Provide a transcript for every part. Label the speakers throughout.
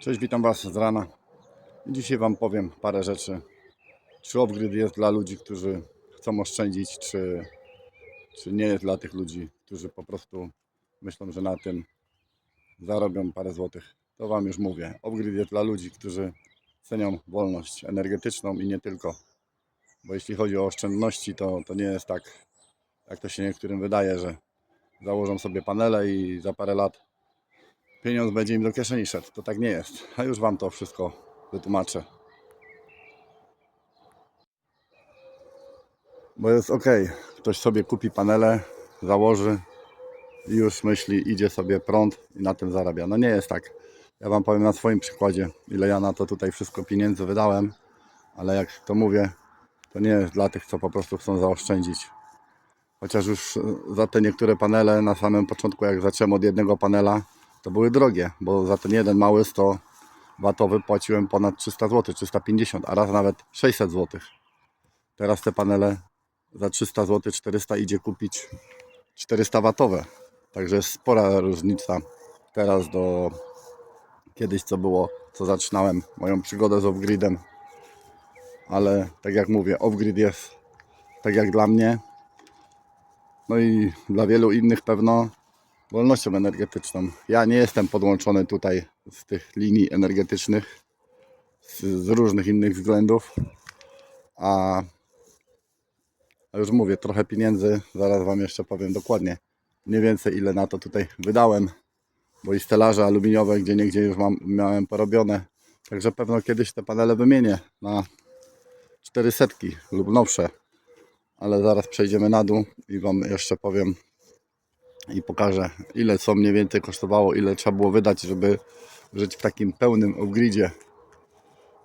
Speaker 1: Cześć, witam Was z rana. Dzisiaj Wam powiem parę rzeczy. Czy off-grid jest dla ludzi, którzy chcą oszczędzić, czy, czy nie jest dla tych ludzi, którzy po prostu myślą, że na tym zarobią parę złotych. To Wam już mówię. Off-grid jest dla ludzi, którzy cenią wolność energetyczną i nie tylko. Bo jeśli chodzi o oszczędności, to, to nie jest tak, jak to się niektórym wydaje, że założą sobie panele i za parę lat pieniądz będzie im do kieszeni szedł. To tak nie jest. A już Wam to wszystko wytłumaczę. Bo jest ok. Ktoś sobie kupi panele, założy i już myśli, idzie sobie prąd i na tym zarabia. No nie jest tak. Ja Wam powiem na swoim przykładzie, ile ja na to tutaj wszystko pieniędzy wydałem, ale jak to mówię, to nie jest dla tych, co po prostu chcą zaoszczędzić. Chociaż już za te niektóre panele na samym początku, jak zacząłem od jednego panela, to były drogie, bo za ten jeden mały 100 watowy płaciłem ponad 300 zł, 350, a raz nawet 600 zł. Teraz te panele za 300 zł, 400 idzie kupić 400 watowe. Także jest spora różnica teraz do kiedyś co było, co zaczynałem moją przygodę z off-gridem. Ale tak jak mówię, off-grid jest tak jak dla mnie, no i dla wielu innych pewno wolnością energetyczną. Ja nie jestem podłączony tutaj z tych linii energetycznych z, różnych innych względów, a, a już mówię, trochę pieniędzy, zaraz Wam jeszcze powiem dokładnie, mniej więcej ile na to tutaj wydałem, bo i stelaże aluminiowe gdzie niegdzie już mam, miałem porobione, także pewno kiedyś te panele wymienię na 400 lub nowsze, ale zaraz przejdziemy na dół i Wam jeszcze powiem i pokażę ile co mniej więcej kosztowało, ile trzeba było wydać, żeby żyć w takim pełnym off-gridzie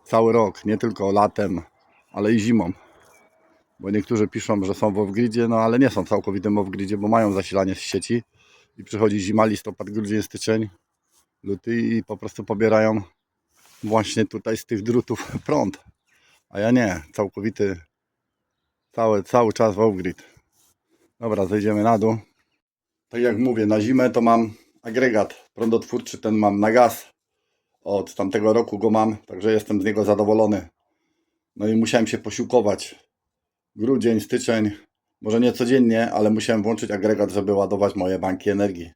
Speaker 1: cały rok, nie tylko latem, ale i zimą. Bo niektórzy piszą, że są w off-gridzie, no ale nie są w całkowitym off-gridzie, bo mają zasilanie z sieci i przychodzi zima, listopad, grudzień, styczeń, luty i po prostu pobierają właśnie tutaj z tych drutów prąd. A ja nie, całkowity, cały, cały czas w off-grid. Dobra, zejdziemy na dół. Tak jak mówię, na zimę to mam agregat prądotwórczy, ten mam na gaz. Od tamtego roku go mam, także jestem z niego zadowolony. No i musiałem się posiłkować. Grudzień, styczeń, może nie codziennie, ale musiałem włączyć agregat, żeby ładować moje banki energii.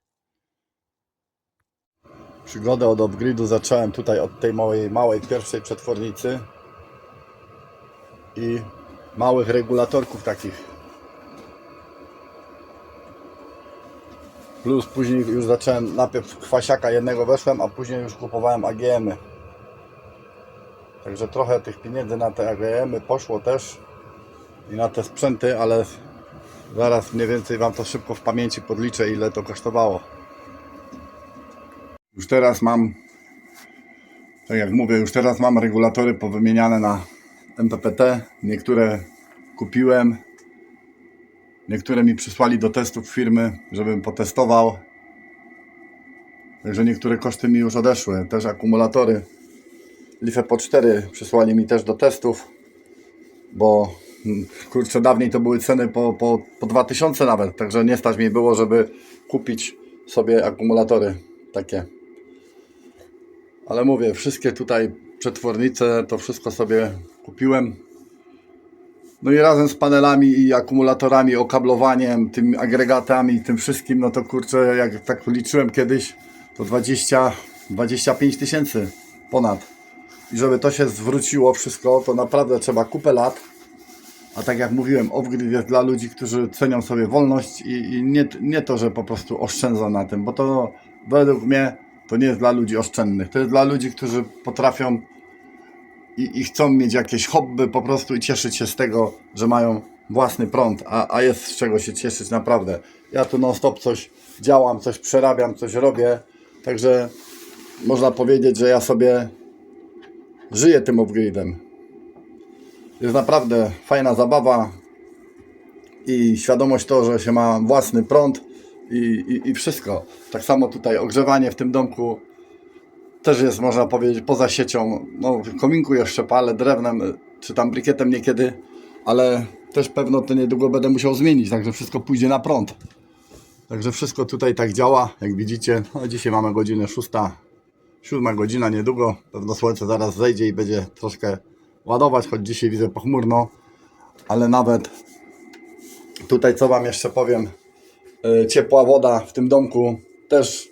Speaker 1: Przygodę od off-gridu zacząłem tutaj od tej małej, małej pierwszej przetwornicy i małych regulatorków takich Plus później już zacząłem, najpierw kwasiaka jednego weszłem, a później już kupowałem AGM-y. Także trochę tych pieniędzy na te AGM-y poszło też i na te sprzęty, ale zaraz mniej więcej Wam to szybko w pamięci podliczę ile to kosztowało. Już teraz mam, tak jak mówię, już teraz mam regulatory powymieniane na MPPT. Niektóre kupiłem, Niektóre mi przysłali do testów firmy, żebym potestował. Także niektóre koszty mi już odeszły. Też akumulatory Life po 4 przysłali mi też do testów, bo mm, kurczę, dawniej to były ceny po, po, po 2000 nawet, także nie stać mi było, żeby kupić sobie akumulatory takie. Ale mówię, wszystkie tutaj przetwornice, to wszystko sobie kupiłem. No i razem z panelami i akumulatorami, okablowaniem, tym agregatami, tym wszystkim, no to kurczę, jak tak liczyłem kiedyś, to 20, 25 tysięcy ponad. I żeby to się zwróciło wszystko, to naprawdę trzeba kupę lat. A tak jak mówiłem, off-grid jest dla ludzi, którzy cenią sobie wolność i, i nie, nie to, że po prostu oszczędzą na tym, bo to według mnie to nie jest dla ludzi oszczędnych. To jest dla ludzi, którzy potrafią i, i chcą mieć jakieś hobby po prostu i cieszyć się z tego, że mają własny prąd, a, a jest z czego się cieszyć naprawdę. Ja tu non stop coś działam, coś przerabiam, coś robię, także można powiedzieć, że ja sobie żyję tym upgrade'em. Jest naprawdę fajna zabawa i świadomość to, że się ma własny prąd i, i, i wszystko. Tak samo tutaj ogrzewanie w tym domku też jest, można powiedzieć, poza siecią. No, kominku jeszcze palę drewnem, czy tam brikietem niekiedy, ale też pewno to niedługo będę musiał zmienić, także wszystko pójdzie na prąd. Także wszystko tutaj tak działa, jak widzicie. No, dzisiaj mamy godzinę 6, Siódma godzina niedługo. Pewno słońce zaraz zejdzie i będzie troszkę ładować, choć dzisiaj widzę pochmurno. Ale nawet tutaj co Wam jeszcze powiem. e, Ciepła woda w tym domku też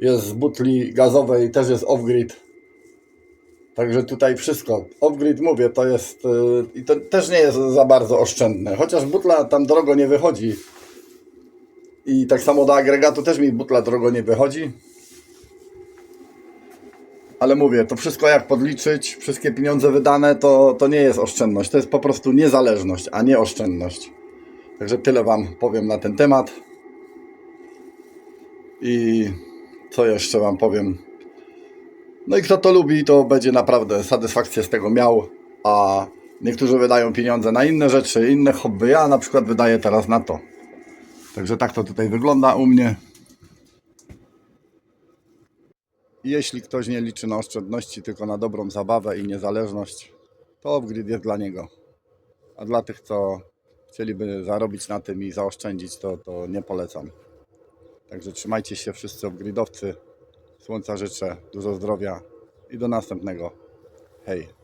Speaker 1: jest z butli gazowej, też jest off-grid. Także tutaj wszystko. Off-grid mówię, to jest e, i to też nie jest za bardzo oszczędne. Chociaż butla tam drogo nie wychodzi. I tak samo do agregatu też mi butla drogo nie wychodzi. Ale mówię, to wszystko jak podliczyć, wszystkie pieniądze wydane, to, to nie jest oszczędność. To jest po prostu niezależność, a nie oszczędność. Także tyle Wam powiem na ten temat. I co jeszcze Wam powiem? No i kto to lubi, to będzie naprawdę satysfakcję z tego miał. A niektórzy wydają pieniądze na inne rzeczy, inne hobby. Ja na przykład wydaję teraz na to. Także tak to tutaj wygląda u mnie. Jeśli ktoś nie liczy na oszczędności, tylko na dobrą zabawę i niezależność, to off-grid jest dla niego. A dla tych, co chcieliby zarobić na tym i zaoszczędzić, to, to nie polecam. Także trzymajcie się wszyscy off-gridowcy. Słońca życzę, dużo zdrowia i do następnego. Hej!